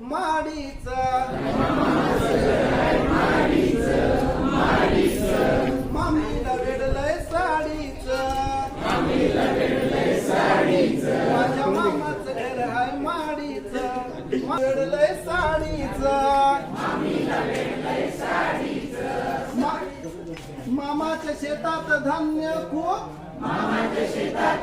माडीच. मामीला वेडलंय साडीच. माझ्या मामाचं घर हाय माडीच. वेडलंय साडीच. मामाच्या शेतात धान्य खूप. मामाच्या शेतात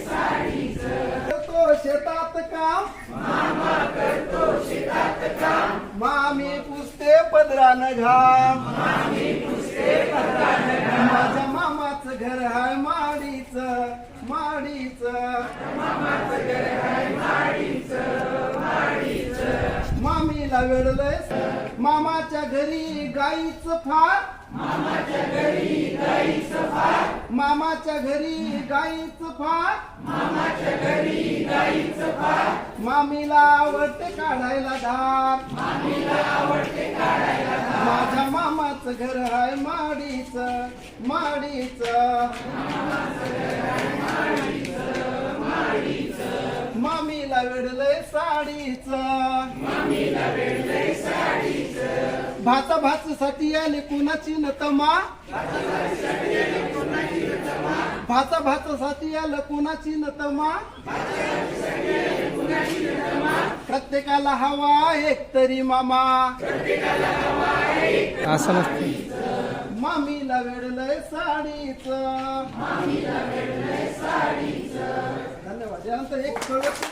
पदरान घाम. माझ्या मामाचं घर हाय माडीच माडीच. मामीला वेडलंय मामाच्या घरी गाईचं फार. मामाच्या घरी गाईचं फार. मामीला आवडते काढायला धार माझ्या मामाचं घर आहे माडीच माडीच. मामीला वेडलंय साडीच. भाचा भाच साठी आली कुणाची नतमा? भाचा भाच साठी आलं कुणाची नतमा? प्रत्येकाला हवा एक तरी मामा. असं नसतं मामीला वेडलंय साडीच. धन्यवाद. यानंतर एक कळत